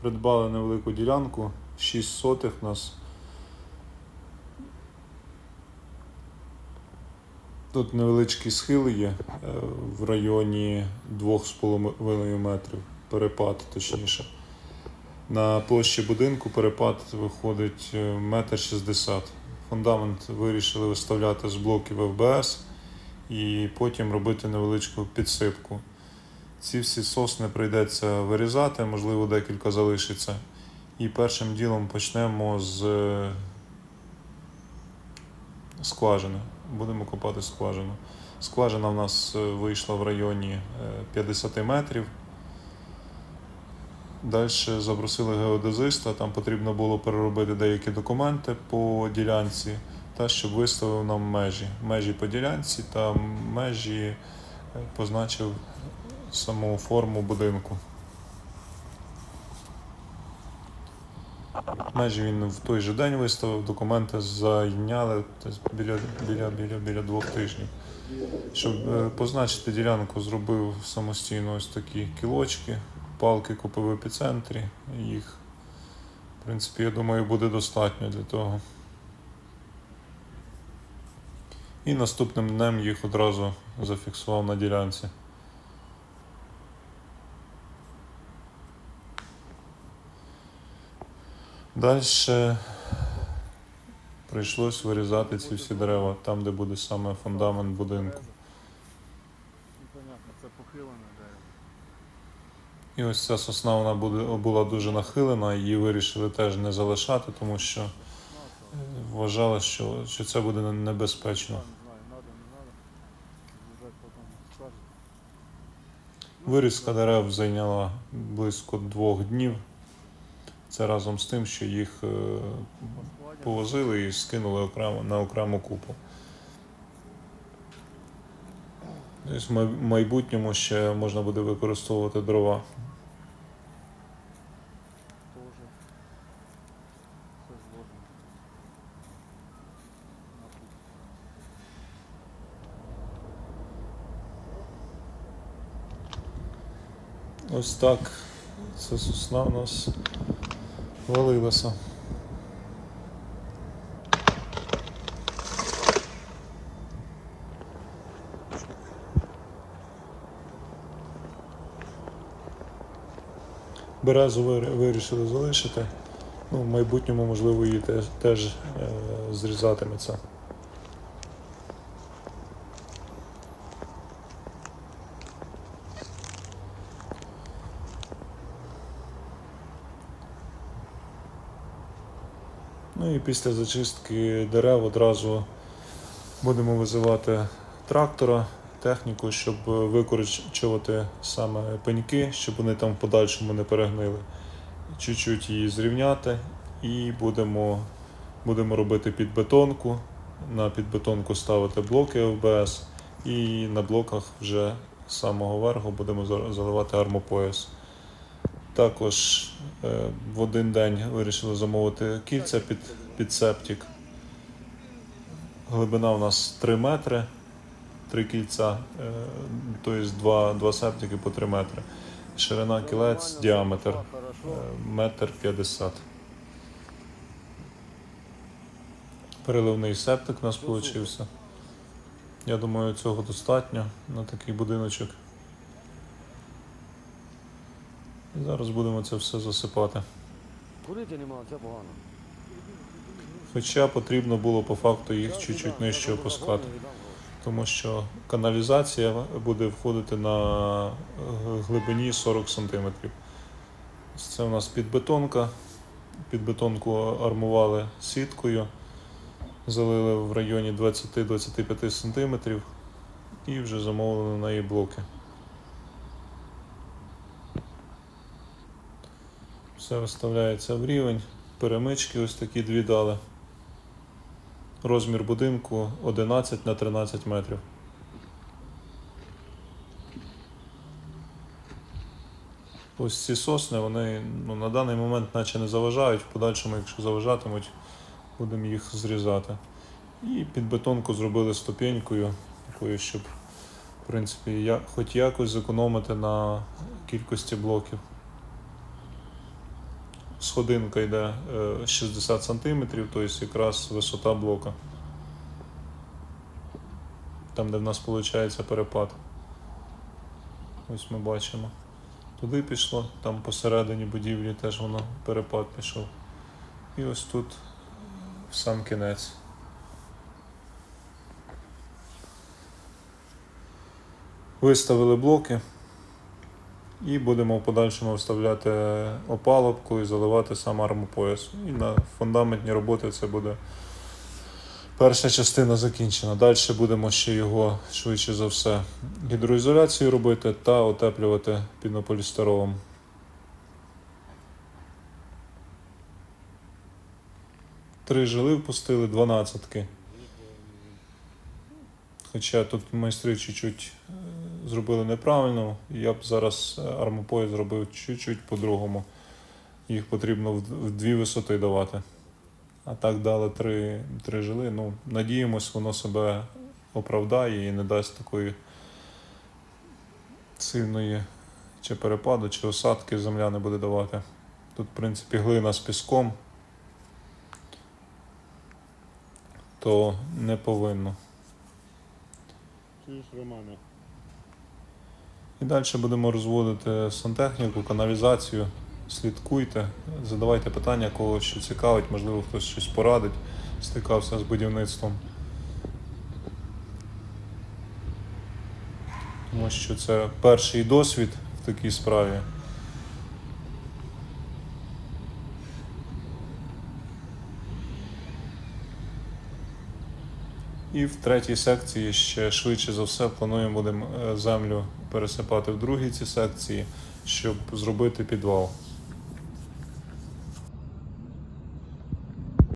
Придбали невелику ділянку, 6 сотих у нас. Тут невеличкі схили є е, в районі 2,5 метрів. Перепад, точніше. На площі будинку перепад виходить е, метр шістдесят. Фундамент вирішили виставляти з блоків ФБС і потім робити невеличку підсипку. Ці всі сосни прийдеться вирізати, можливо, декілька залишиться. І першим ділом почнемо з е, скважини. Будемо копати скважину. Скважина в нас е, вийшла в районі е, 50 метрів. Далі запросили геодезиста, там потрібно було переробити деякі документи по ділянці, та щоб виставив нам межі. Межі по ділянці та межі е, позначив саму форму будинку. Межі він в той же день виставив, документи зайняли біля, біля, біля, біля двох тижнів. Щоб е, позначити ділянку, зробив самостійно ось такі кілочки, палки купив в епіцентрі. Їх, в принципі, я думаю, буде достатньо для того. І наступним днем їх одразу зафіксував на ділянці. Далі прийшлось вирізати ці всі дерева там, де буде саме фундамент будинку. Непонятно, це похилене дерево. І ось ця сосна вона буде, була дуже нахилена, її вирішили теж не залишати, тому що е, вважали, що, що це буде небезпечно. Не знаю, надо, не надо. З'їжджать потім скажуть. Вирізка дерев зайняла близько двох днів. Це разом з тим, що їх е, повозили і скинули окремо на окрему купу. В майбутньому ще можна буде використовувати дрова. Ось так. Ця сосна у нас валилася. Березу вирішили залишити. Ну, в майбутньому, можливо, її теж, теж е, зрізатиметься. Ну і після зачистки дерев одразу будемо визивати трактора, техніку, щоб викорчувати саме пеньки, щоб вони там в подальшому не перегнили. Чуть-чуть її зрівняти і будемо, будемо робити підбетонку. На підбетонку ставити блоки ФБС і на блоках вже з самого верху будемо заливати армопояс. Також е, в один день вирішили замовити кільця під, під септик. Глибина у нас 3 метри, 3 кільця, е, тобто 2, 2 септики по 3 метри. Ширина кілець, діаметр е, метр 50. Переливний септик у нас вийшов. Я думаю, цього достатньо на такий будиночок. І зараз будемо це все засипати. Курити нема, це погано. Хоча потрібно було по факту їх чуть-чуть нижче опускати, тому що каналізація буде входити на е, глибині 40 см. Це у нас підбетонка. Підбетонку армували сіткою, залили в районі 20-25 см і вже замовили на неї блоки. Все виставляється в рівень. Перемички ось такі дві дали. Розмір будинку 11 на 13 метрів. Ось ці сосни, вони ну, на даний момент наче не заважають, в подальшому, якщо заважатимуть, будемо їх зрізати. І під бетонку зробили ступенькою, такою, щоб в принципі, я, хоч якось зекономити на кількості блоків. Сходинка йде е, 60 см, тобто якраз висота блока. Там, де в нас виходить перепад. Ось ми бачимо. Туди пішло, там посередині будівлі теж воно перепад пішов. І ось тут сам кінець. Виставили блоки і будемо в подальшому вставляти опалубку і заливати сам армопояс. І на фундаментні роботи це буде перша частина закінчена. Далі будемо ще його швидше за все гідроізоляцію робити та отеплювати пінополістиролом. Три жили впустили, дванадцятки. Хоча тут майстри чуть-чуть зробили неправильно, я б зараз е, армопояс зробив чуть-чуть по-другому. Їх потрібно в дві висоти давати. А так дали три, три жили. Ну, надіємось, воно себе оправдає і не дасть такої сильної чи перепаду, чи осадки земля не буде давати. Тут, в принципі, глина з піском, то не повинно. Чуєш, Романе? І далі будемо розводити сантехніку, каналізацію. Слідкуйте, задавайте питання, кого що цікавить, можливо, хтось щось порадить, стикався з будівництвом. Тому що це перший досвід в такій справі. І в третій секції ще швидше за все плануємо будемо е, землю пересипати в другій цій секції, щоб зробити підвал.